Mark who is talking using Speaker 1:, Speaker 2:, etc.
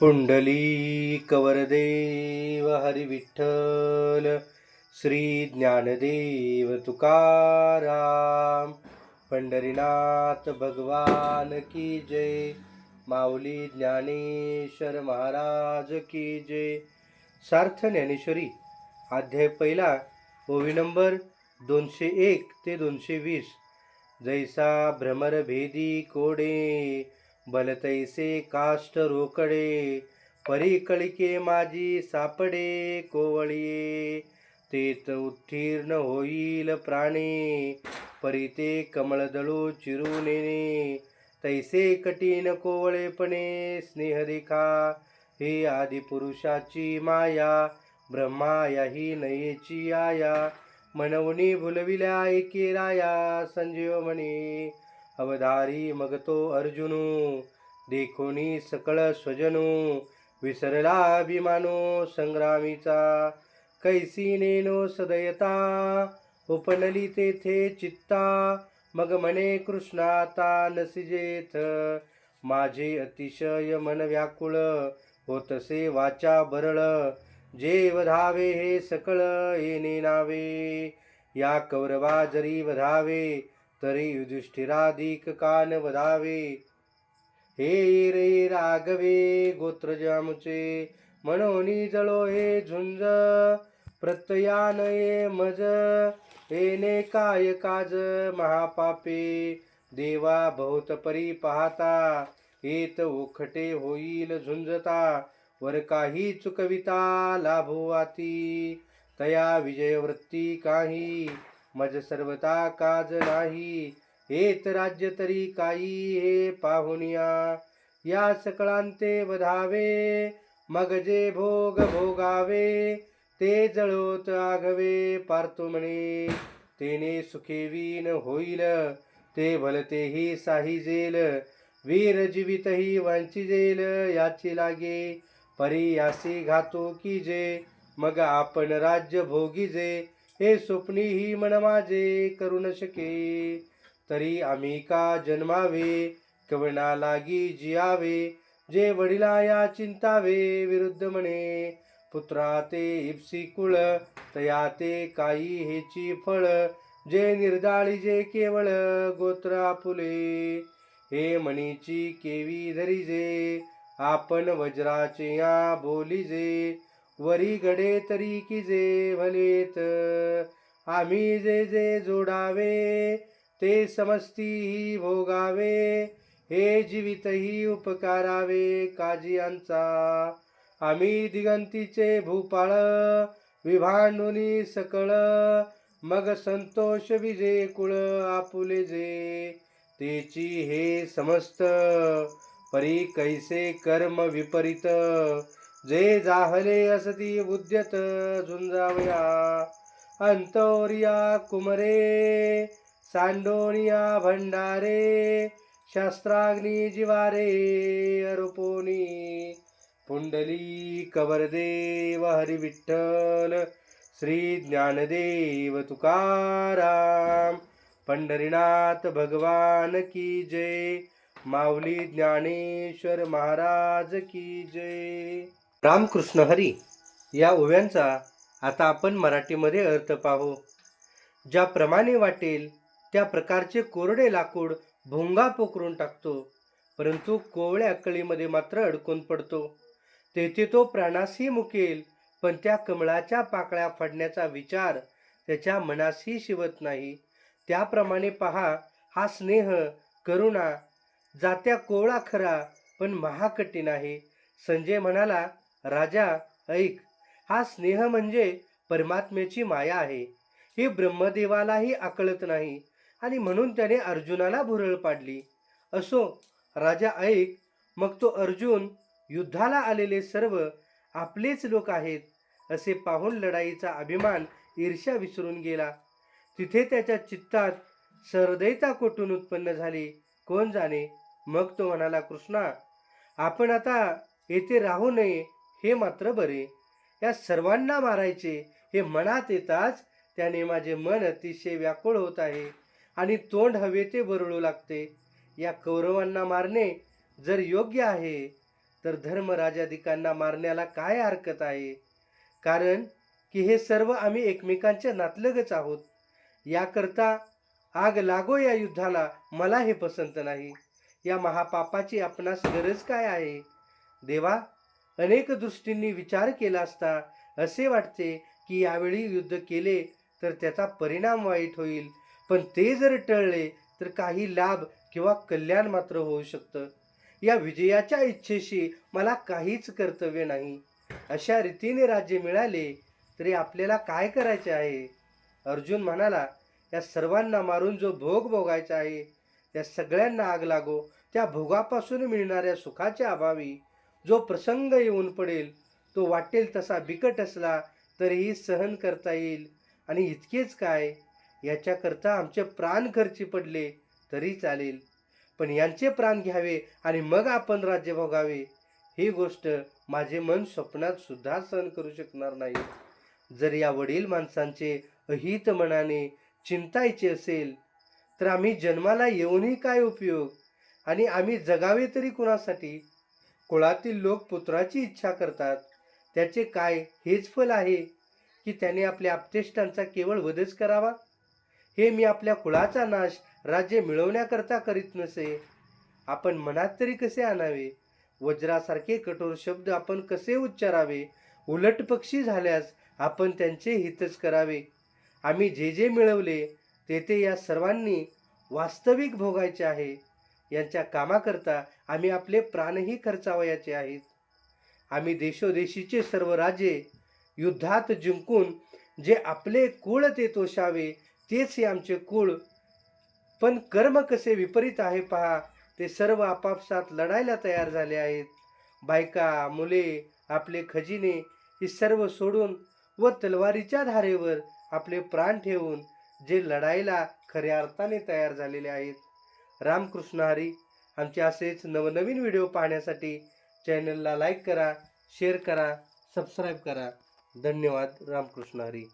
Speaker 1: पुंडली कवरदेव हरी श्री ज्ञानदेव तुकाराम पंढरीनाथ भगवान की जय माऊली ज्ञानेश्वर महाराज की जय. सार्थ ज्ञानेश्वरी अध्याय पहिला ओवी नंबर दोनशे एक ते दोनशे वीस. जैसा भ्रमर भेदी कोडे बलतैसे काष्ट रोकडे परिकळिके माझी सापडे कोवळिये. तेत उत्तीर्ण होईल प्राणे परिते कमळदळू चिरू नेणे तैसे कठीण कोवळेपणे स्नेह देखा हे आदिपुरुषाची माया ब्रह्माया ही नयेची आया. मनवणी भुलविल्या एके राया संजीव म्हणे अवधारी मग तो अर्जुनू देखोनी सकळ स्वजनू विसरला अभिमानो संग्रामीचा कैसी नेनो सदयता उपनली तेथे चित्ता मग म्हणे कृष्णाता नसिजेथ माझे अतिशय मन व्याकुळ होतसे वाचा बरळ जे वधावे हे सकळ येणे नावे या कौरवा जरी वधावे तरी युधिष्ठिराधिक कान वधावे हे रे राघवे गोत्रजामुचे मनोनी जळो हे झुंज प्रत्ययान ये मज येणे काय काज महापापे. देवा बहुत परी पाहता हेत उखटे होईल झुंजता. वर काही चुकविता लाभवाती तया विजयवृत्ती काही. मज सर्वता काज नाही. हेत राज्य तरी काही हे पाहुनिया. या सकळांते वधावे मग जे भोग भोगावे ते जळोत आघवे पार्थो म्हणे. तेने सुखेवीन होईल ते भलतेही साहिजेल वीर जीवितही वांचिजेल याची लागे. परी यासी घातो की जे मग आपण राज्य भोगीजे हे स्वप्नी ही मन माझे करू न शके. तरी आम्ही का जन्मावे? कवना लागी जियावे? जे वडिला या चिंतावे विरुद्ध म्हणे. पुत्रा ते इप्सी कुळ तया ते काही हेची फळ. जे निर्दाळी जे केवळ गोत्र आपुले. हे मणीची केवी धरिजे आपण वज्राचे या बोलिजे वरी गडे तरी की जे भलेत आम्ही जे जे जोडावे ते समस्तीही भोगावे हे जीवितही उपकारावे काजियांचा. आम्ही दिगंतीचे भूपाळ विभांडुनी सकळ मग संतोष विजे कुळ आपुले जे. तेची हे समस्त परी कैसे कर्म विपरीत जे जाहले असती उद्यत झुंजावया. अंतोरिया कुमरे सांडोनिया भंडारे शास्त्राग्नी जिवारे अरुपोनी पुंडली कवरदेव हरी विठ्ठल श्री ज्ञानदेव तुकाराम पंढरीनाथ भगवान की जय माऊली ज्ञानेश्वर महाराज की जय. रामकृष्ण हरी या ओव्यांचा आता आपण मराठीमध्ये अर्थ पाहू. ज्याप्रमाणे वाटेल त्या प्रकारचे कोरडे लाकूड भोंगा पोखरून टाकतो परंतु कोवळ्या कळीमध्ये मात्र अडकून पडतो. तेथे तो प्राणासही मुकेल पण त्या कमळाच्या पाकळ्या फाडण्याचा विचार त्याच्या मनासही शिवत नाही. त्याप्रमाणे पहा हा स्नेह करुणा जात्या कोवळा खरा पण महाकठीण आहे. संजय म्हणाला राजा ऐक हा स्नेह म्हणजे परमात्म्याची माया आहे. ही ब्रह्मदेवालाही आकळत नाही आणि म्हणून त्याने अर्जुनाला भुरळ पाडली. असो राजा ऐक मग तो अर्जुन युद्धाला आलेले सर्व आपलेच लोक आहेत असे पाहून लढाईचा अभिमान ईर्ष्या विसरून गेला. तिथे त्याच्या चित्तात सहृदयता कोठून उत्पन्न झाली कोण जाणे? मग तो म्हणाला कृष्णा आपण आता येथे राहू नये हे मात्र बरे. या सर्वांना मारायचे हे मनात येताच त्याने माझे मन अतिशय व्याकुळ होत आहे आणि तोंड हवे ते बरळू लागते. या कौरवांना मारणे जर योग्य आहे तर धर्मराजाधिकांना मारण्याला काय हरकत आहे? कारण की हे सर्व आम्ही एकमेकांच्या नातलगच आहोत. याकरता आग लागो या युद्धाला मला हे पसंत नाही. या महापापाची आपणास गरज काय आहे? देवा अनेक दृष्टींनी विचार केला असता असे वाटते की यावेळी युद्ध केले तर त्याचा परिणाम वाईट होईल. पण ते जर टळले तर काही लाभ किंवा कल्याण मात्र होऊ शकतं. या विजयाच्या इच्छेशी मला काहीच कर्तव्य नाही. अशा रीतीने राज्य मिळाले तरी आपल्याला काय करायचे आहे? अर्जुन म्हणाला या सर्वांना मारून जो भोग भोगायचा आहे त्या सगळ्यांना आग लागो. त्या भोगापासून मिळणाऱ्या सुखाच्या अभावी जो प्रसंग येऊन पडेल तो वाटेल तसा बिकट असला तरीही सहन करता येईल. आणि इतकेच काय? याच्याकरता आमचे प्राण खर्ची पडले तरी चालेल. पण यांचे प्राण घ्यावे आणि मग आपण राज्य भोगावे. ही गोष्ट माझे मन स्वप्नात सुद्धा सहन करू शकणार नाही. जर या वडील माणसांचे अहित मनाने चिंतायचे असेल तर आम्ही जन्माला येऊनही काय उपयोग? आणि आम्ही जगावे तरी कुणासाठी? कुळातील लोक पुत्राची इच्छा करतात. त्याचे काय हेच फल आहे की त्याने आपल्या आपतेष्टांचा केवळ वधच करावा? हे मी आपल्या कुळाचा नाश राज्य मिळवण्याकरता करीत नसे. आपण मनात तरी कसे आणावे? वज्रासारखे कठोर शब्द आपण कसे उच्चारावे? उलट पक्षी झाल्यास आपण त्यांचे हितच करावे. आम्ही जे जे मिळवले ते ते या सर्वांनी वास्तविक भोगायचे आहे. यांच्या कामाकरता आम्ही आपले प्राणही खर्चावयाचे आहेत. आम्ही देशोदेशीचे सर्व राजे युद्धात जिंकून जे आपले कुळ ते तोषावे तेच हे आमचे कुळ. पण कर्म कसे विपरीत आहे पहा ते सर्व आपापसात लढायला तयार झाले आहेत. बायका मुले आपले खजिने हे सर्व सोडून व तलवारीच्या धारेवर आपले प्राण ठेवून जे लढायला खऱ्या अर्थाने तयार झालेले आहेत. रामकृष्ण हरी. आमचे असेच नवनवीन व्हिडिओ पाहण्यासाठी चॅनलला लाईक करा शेअर करा सबस्क्राईब करा. धन्यवाद रामकृष्ण हरी.